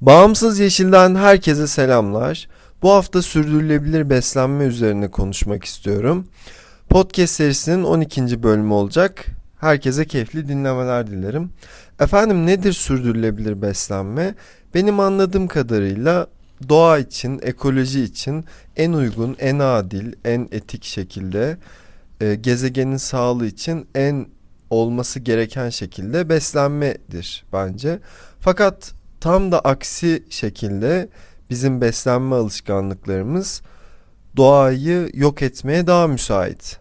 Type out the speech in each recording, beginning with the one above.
Bağımsız Yeşil'den herkese selamlar. Bu hafta sürdürülebilir beslenme üzerine konuşmak istiyorum. Podcast serisinin 12. bölümü olacak. Herkese keyifli dinlemeler dilerim. Efendim nedir sürdürülebilir beslenme? Benim anladığım kadarıyla doğa için, ekoloji için en uygun, en adil, en etik şekilde e, gezegenin sağlığı için en olması gereken şekilde beslenmedir bence. Fakat tam da aksi şekilde bizim beslenme alışkanlıklarımız doğayı yok etmeye daha müsait.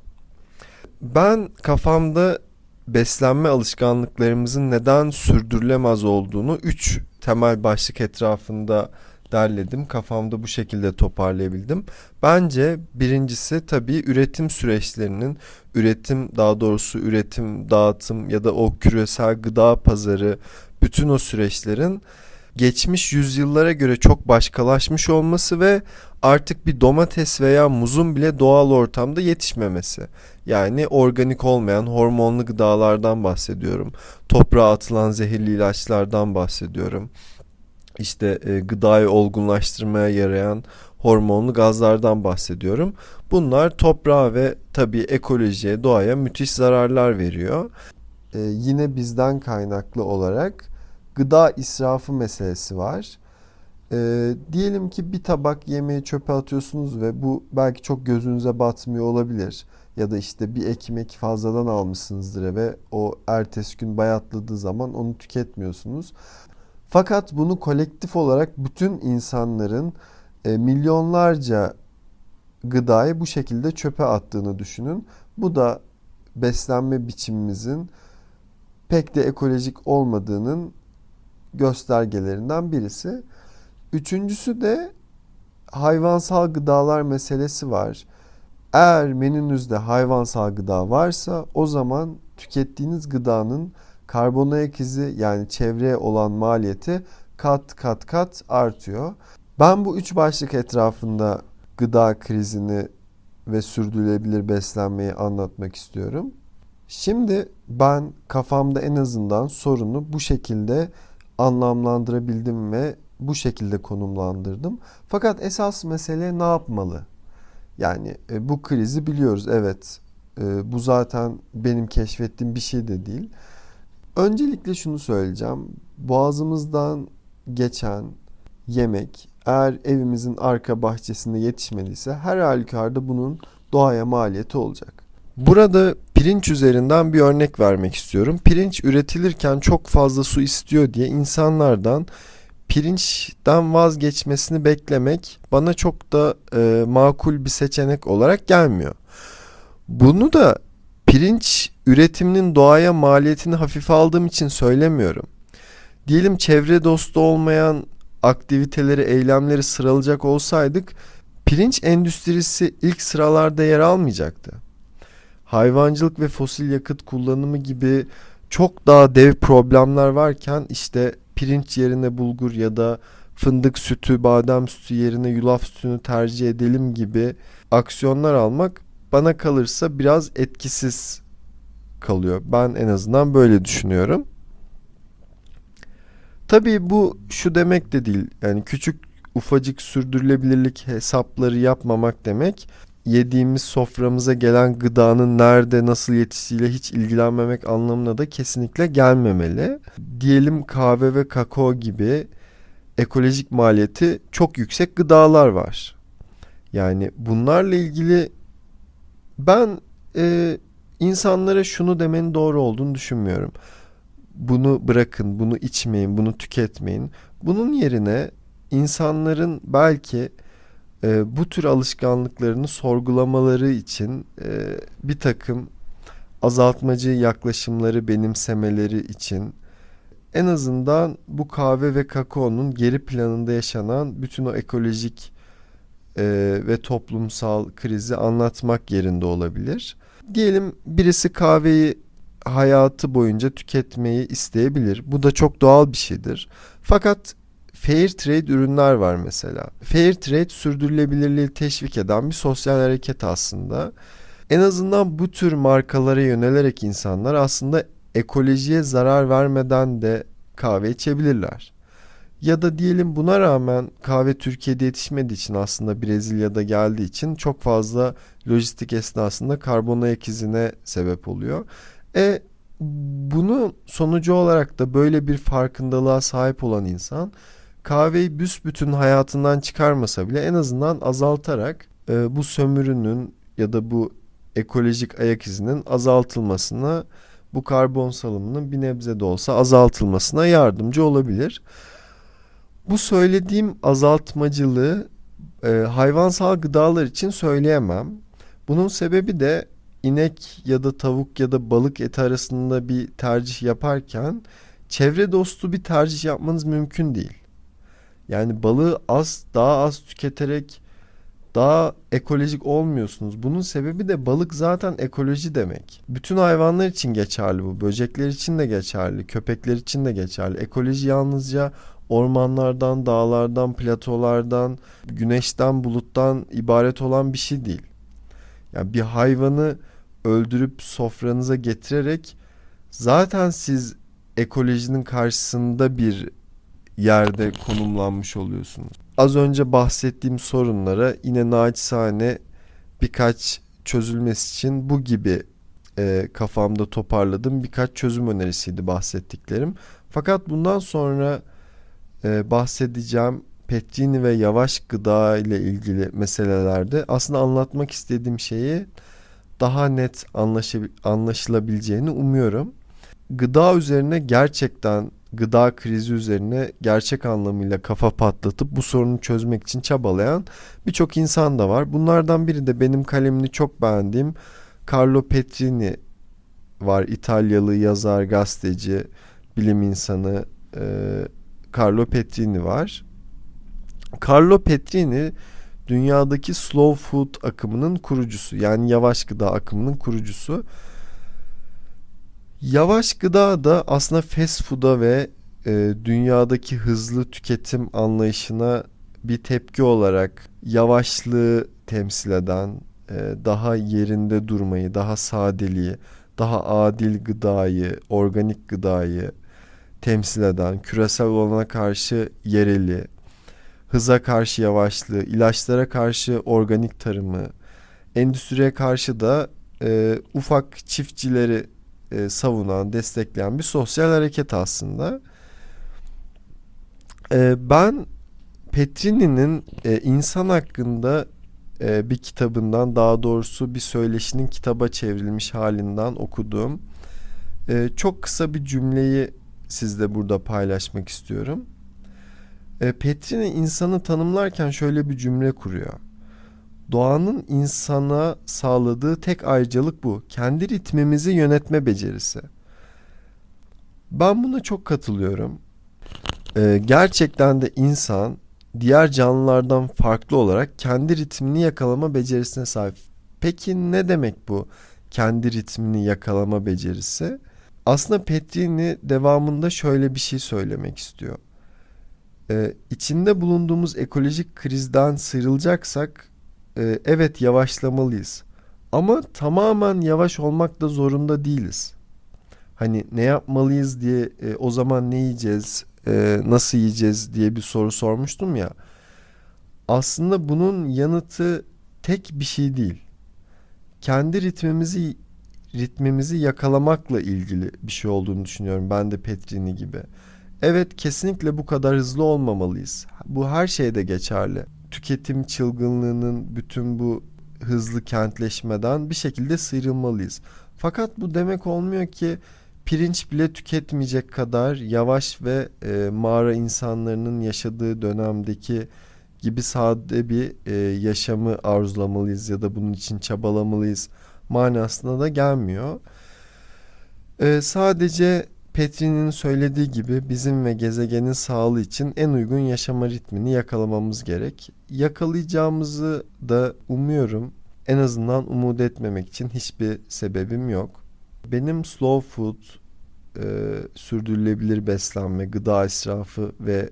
Ben kafamda beslenme alışkanlıklarımızın neden sürdürülemez olduğunu 3 temel başlık etrafında derledim. Kafamda bu şekilde toparlayabildim. Bence birincisi tabii üretim süreçlerinin, üretim daha doğrusu üretim, dağıtım ya da o küresel gıda pazarı bütün o süreçlerin geçmiş yüzyıllara göre çok başkalaşmış olması ve artık bir domates veya muzun bile doğal ortamda yetişmemesi. Yani organik olmayan hormonlu gıdalardan bahsediyorum. Toprağa atılan zehirli ilaçlardan bahsediyorum. İşte e, gıdayı olgunlaştırmaya yarayan hormonlu gazlardan bahsediyorum. Bunlar toprağa ve tabii ekolojiye, doğaya müthiş zararlar veriyor. E, yine bizden kaynaklı olarak gıda israfı meselesi var. E, diyelim ki bir tabak yemeği çöpe atıyorsunuz ve bu belki çok gözünüze batmıyor olabilir. Ya da işte bir ekmek fazladan almışsınızdır ve o ertesi gün bayatladığı zaman onu tüketmiyorsunuz. Fakat bunu kolektif olarak bütün insanların e, milyonlarca gıdayı bu şekilde çöpe attığını düşünün. Bu da beslenme biçimimizin pek de ekolojik olmadığının göstergelerinden birisi. Üçüncüsü de hayvansal gıdalar meselesi var. Eğer menünüzde hayvansal gıda varsa o zaman tükettiğiniz gıdanın karbon ayak izi yani çevreye olan maliyeti kat kat kat artıyor. Ben bu üç başlık etrafında gıda krizini ve sürdürülebilir beslenmeyi anlatmak istiyorum. Şimdi ben kafamda en azından sorunu bu şekilde anlamlandırabildim ve bu şekilde konumlandırdım. Fakat esas mesele ne yapmalı? Yani e, bu krizi biliyoruz evet. E, bu zaten benim keşfettiğim bir şey de değil. Öncelikle şunu söyleyeceğim. Boğazımızdan geçen yemek eğer evimizin arka bahçesinde yetişmediyse her halükarda bunun doğaya maliyeti olacak. Burada pirinç üzerinden bir örnek vermek istiyorum. Pirinç üretilirken çok fazla su istiyor diye insanlardan pirinçten vazgeçmesini beklemek bana çok da e, makul bir seçenek olarak gelmiyor. Bunu da pirinç üretiminin doğaya maliyetini hafife aldığım için söylemiyorum. Diyelim çevre dostu olmayan aktiviteleri, eylemleri sıralayacak olsaydık pirinç endüstrisi ilk sıralarda yer almayacaktı. Hayvancılık ve fosil yakıt kullanımı gibi çok daha dev problemler varken işte pirinç yerine bulgur ya da fındık sütü, badem sütü yerine yulaf sütünü tercih edelim gibi aksiyonlar almak bana kalırsa biraz etkisiz kalıyor. Ben en azından böyle düşünüyorum. Tabii bu şu demek de değil. Yani küçük ufacık sürdürülebilirlik hesapları yapmamak demek yediğimiz soframıza gelen gıdanın nerede nasıl yetiştiğiyle hiç ilgilenmemek anlamına da kesinlikle gelmemeli. Diyelim kahve ve kakao gibi ekolojik maliyeti çok yüksek gıdalar var. Yani bunlarla ilgili ben e, insanlara şunu demenin doğru olduğunu düşünmüyorum. Bunu bırakın, bunu içmeyin, bunu tüketmeyin. Bunun yerine insanların belki e, bu tür alışkanlıklarını sorgulamaları için e, bir takım azaltmacı yaklaşımları benimsemeleri için en azından bu kahve ve kakaonun geri planında yaşanan bütün o ekolojik e, ve toplumsal krizi anlatmak yerinde olabilir. Diyelim birisi kahveyi hayatı boyunca tüketmeyi isteyebilir. Bu da çok doğal bir şeydir. Fakat fair trade ürünler var mesela. Fair trade sürdürülebilirliği teşvik eden bir sosyal hareket aslında. En azından bu tür markalara yönelerek insanlar aslında ekolojiye zarar vermeden de kahve içebilirler. Ya da diyelim buna rağmen kahve Türkiye'de yetişmediği için aslında Brezilya'da geldiği için çok fazla lojistik esnasında karbon ayak izine sebep oluyor. E bunu sonucu olarak da böyle bir farkındalığa sahip olan insan kahveyi büsbütün hayatından çıkarmasa bile en azından azaltarak e, bu sömürünün ya da bu ekolojik ayak izinin azaltılmasına bu karbon salımının bir nebze de olsa azaltılmasına yardımcı olabilir. Bu söylediğim azaltmacılığı e, hayvansal gıdalar için söyleyemem. Bunun sebebi de inek ya da tavuk ya da balık eti arasında bir tercih yaparken çevre dostu bir tercih yapmanız mümkün değil. Yani balığı az, daha az tüketerek daha ekolojik olmuyorsunuz. Bunun sebebi de balık zaten ekoloji demek. Bütün hayvanlar için geçerli bu. Böcekler için de geçerli, köpekler için de geçerli. Ekoloji yalnızca ormanlardan, dağlardan, platolardan, güneşten, buluttan ibaret olan bir şey değil. Yani bir hayvanı öldürüp sofranıza getirerek zaten siz ekolojinin karşısında bir yerde konumlanmış oluyorsunuz. Az önce bahsettiğim sorunlara yine naçizane birkaç çözülmesi için bu gibi e, kafamda toparladığım birkaç çözüm önerisiydi bahsettiklerim. Fakat bundan sonra e, bahsedeceğim Petrini ve yavaş gıda ile ilgili meselelerde aslında anlatmak istediğim şeyi daha net anlaşılabileceğini umuyorum. Gıda üzerine gerçekten gıda krizi üzerine gerçek anlamıyla kafa patlatıp bu sorunu çözmek için çabalayan birçok insan da var. Bunlardan biri de benim kalemini çok beğendiğim Carlo Petrini var. İtalyalı yazar, gazeteci, bilim insanı e, Carlo Petrini var. Carlo Petrini dünyadaki slow food akımının kurucusu. Yani yavaş gıda akımının kurucusu. Yavaş gıda da aslında fast food'a ve e, dünyadaki hızlı tüketim anlayışına bir tepki olarak yavaşlığı temsil eden, e, daha yerinde durmayı, daha sadeliği, daha adil gıdayı, organik gıdayı temsil eden, küresel olana karşı yereli, hıza karşı yavaşlığı, ilaçlara karşı organik tarımı, endüstriye karşı da e, ufak çiftçileri e, savunan, destekleyen bir sosyal hareket aslında. E, ben Petrini'nin e, insan hakkında e, bir kitabından, daha doğrusu bir söyleşinin kitaba çevrilmiş halinden okuduğum e, çok kısa bir cümleyi sizle burada paylaşmak istiyorum. E, Petrini insanı tanımlarken şöyle bir cümle kuruyor. Doğanın insana sağladığı tek ayrıcalık bu. Kendi ritmimizi yönetme becerisi. Ben buna çok katılıyorum. Ee, gerçekten de insan diğer canlılardan farklı olarak kendi ritmini yakalama becerisine sahip. Peki ne demek bu kendi ritmini yakalama becerisi? Aslında Petrini devamında şöyle bir şey söylemek istiyor. Ee, içinde bulunduğumuz ekolojik krizden sıyrılacaksak e, evet yavaşlamalıyız. Ama tamamen yavaş olmak da zorunda değiliz. Hani ne yapmalıyız diye e, o zaman ne yiyeceğiz, e, nasıl yiyeceğiz diye bir soru sormuştum ya. Aslında bunun yanıtı tek bir şey değil. Kendi ritmimizi ritmimizi yakalamakla ilgili bir şey olduğunu düşünüyorum ben de Petrini gibi. Evet kesinlikle bu kadar hızlı olmamalıyız. Bu her şeyde geçerli. Tüketim çılgınlığının bütün bu hızlı kentleşmeden bir şekilde sıyrılmalıyız. Fakat bu demek olmuyor ki pirinç bile tüketmeyecek kadar yavaş ve e, mağara insanlarının yaşadığı dönemdeki gibi sade bir e, yaşamı arzulamalıyız ya da bunun için çabalamalıyız manasına da gelmiyor. E, sadece Petrini'nin söylediği gibi bizim ve gezegenin sağlığı için en uygun yaşama ritmini yakalamamız gerek. Yakalayacağımızı da umuyorum. En azından umut etmemek için hiçbir sebebim yok. Benim slow food, e, sürdürülebilir beslenme, gıda israfı ve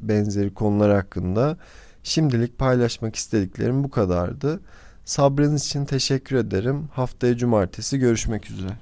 benzeri konular hakkında şimdilik paylaşmak istediklerim bu kadardı. Sabrınız için teşekkür ederim. Haftaya cumartesi görüşmek üzere.